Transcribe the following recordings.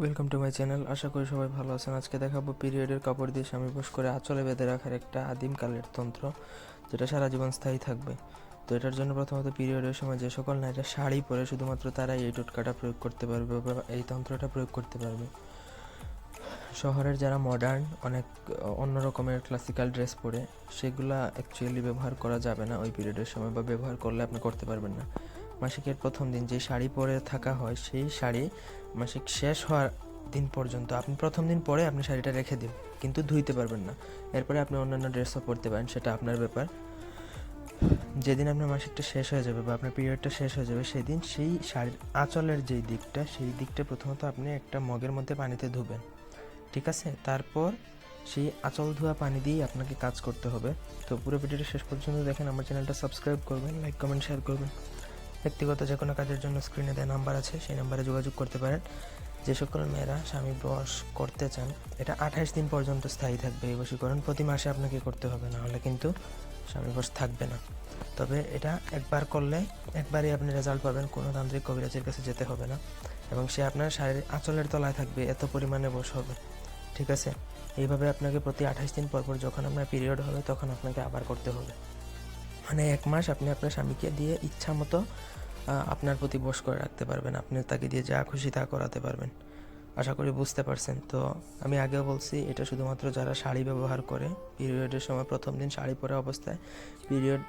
Welcome to my channel আশা করি সবাই ভালো আছেন। আজকে দেখাবো পিরিয়ডের কাপড় দিয়ে স্বামী বস করে আঁচলে বেঁধে রাখার একটা আদিম কালের তন্ত্র, যেটা সারা জীবন স্থায়ী থাকবে। তো এটার জন্য প্রথমত পিরিয়ডের সময় যে সকল নারীরা শাড়ি পরে শুধুমাত্র তারাই এই টোটকাটা প্রয়োগ করতে পারবে বা এই তন্ত্রটা প্রয়োগ করতে পারবে। শহরের যারা মডার্ন অনেক অন্য রকমের ক্লাসিক্যাল ড্রেস পরে, সেগুলা অ্যাকচুয়ালি ব্যবহার করা যাবে না ওই পিরিয়ডের সময় বা ব্যবহার করলে আপনি করতে পারবেন না। মাসিকের প্রথম দিন যে শাড়ি পরে থাকা হয়, সেই শাড়ি মাসিক শেষ হওয়ার দিন পর্যন্ত আপনি প্রথম দিন পরে আপনি শাড়িটা রেখে দিন কিন্তু ধুইতে পারবেন না। এরপরে আপনি অন্যান্য ড্রেসও পরতে পারেন, সেটা আপনার ব্যাপার। যেদিন আপনার মাসিকটা শেষ হয়ে যাবে বা আপনার পিরিয়ডটা শেষ হয়ে যাবে, সেদিন সেই শাড়ির আঁচলের যেই দিকটা, সেই দিকটা প্রথমত আপনি একটা মগের মধ্যে পানিতে ধুবেন, ঠিক আছে? তারপর সেই আঁচল ধোয়া পানি দিয়েই আপনাকে কাজ করতে হবে। তো পুরো ভিডিওটা শেষ পর্যন্ত দেখেন, আমার চ্যানেলটা সাবস্ক্রাইব করবেন লাইক কমেন্ট শেয়ার করবেন। ব্যক্তিগত যে কোনো কাজের জন্য স্ক্রিনে দেওয়া নাম্বার আছে, সেই নাম্বারে যোগাযোগ করতে পারেন। যে সকল মেয়েরা স্বামী বস করতে চান, এটা আঠাশ দিন পর্যন্ত স্থায়ী থাকবে এই বশীকরণ। প্রতি মাসে আপনাকে করতে হবে না হলে কিন্তু স্বামী বস থাকবে না। তবে এটা একবার করলে একবারই আপনি রেজাল্ট পাবেন, কোনো তান্ত্রিক কবিরাজের কাছে যেতে হবে না। এবং সে আপনার শারীরিক আঁচলের তলায় থাকবে, এত পরিমাণে বস হবে। ঠিক আছে? এইভাবে আপনাকে প্রতি আঠাশ দিন পর পর যখন আপনার পিরিয়ড হবে, তখন আপনাকে আবার করতে হবে। মানে এক মাস আপনি আপনার স্বামীকে দিয়ে ইচ্ছা মতো আপনার প্রতি বশ করে রাখতে পারবেন। আপনি তাকে দিয়ে যা খুশি তা করাতে পারবেন। আশা করি বুঝতে পারছেন। তো আমি আগেও বলছি, এটা শুধুমাত্র যারা শাড়ি ব্যবহার করে, পিরিয়ডের সময় প্রথম দিন শাড়ি পরা অবস্থায়, পিরিয়ড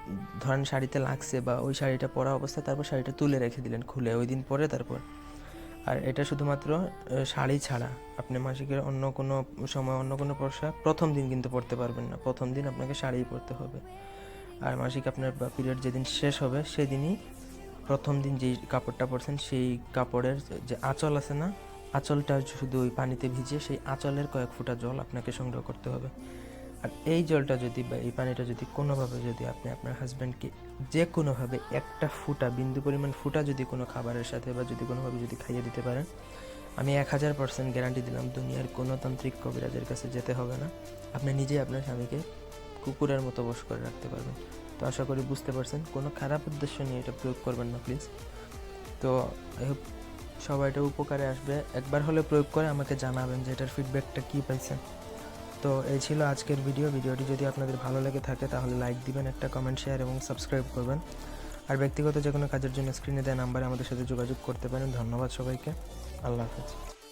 ধরেন শাড়িতে লাগছে বা ওই শাড়িটা পরা অবস্থায় তারপর শাড়িটা তুলে রেখে দিলেন, খুলে ওই দিন পরে তারপর। আর এটা শুধুমাত্র শাড়ি ছাড়া আপনি মাসিকের অন্য কোনো সময়, অন্য কোনো পোশাক প্রথম দিন কিন্তু পরতে পারবেন না। প্রথম দিন আপনাকে শাড়িই পরতে হবে। আর মাসিক আপনার পিরিয়ড যেদিন শেষ হবে, সেদিনই প্রথম দিন যেই কাপড়টা পরছেন, সেই কাপড়ের যে আঁচল আছে না, আঁচলটা শুধু ওই পানিতে ভিজিয়ে সেই আঁচলের কয়েক ফোঁটা জল আপনাকে সংগ্রহ করতে হবে। আর এই জলটা যদি বা এই পানিটা যদি কোনোভাবে যদি আপনি আপনার হাজব্যান্ডকে যে কোনোভাবে একটা ফুটা, বিন্দু পরিমাণ ফুটা যদি কোনো খাবারের সাথে বা যদি কোনোভাবে যদি খাইয়ে দিতে পারেন, আমি এক হাজার পার্সেন্ট গ্যারান্টি দিলাম, দুনিয়ার কোনো তান্ত্রিক কবিরাজের কাছে যেতে হবে না। আপনি নিজেই আপনার স্বামীকে কুকুরের মতো বস করে রাখতে পারবেন। তো আশা করি বুঝতে পারছেন, কোনো খারাপ উদ্দেশ্য নিয়ে এটা প্রয়োগ করবেন না প্লিজ তো আই হোপ সবাই এটা উপকারে আসবে। একবার হলে প্রয়োগ করে আমাকে জানাবেন যে এটার ফিডব্যাকটা কী পাইছেন। তো এই ছিল আজকের ভিডিও ভিডিওটি যদি আপনাদের ভালো লেগে থাকে, তাহলে লাইক দিবেন, একটা কমেন্ট শেয়ার এবং সাবস্ক্রাইব করবেন। আর ব্যক্তিগত যে কোনো কাজের জন্য স্ক্রিনে দেওয়া নাম্বারে আমাদের সাথে যোগাযোগ করতে পারেন। ধন্যবাদ সবাইকে। আল্লাহ হাফেজ।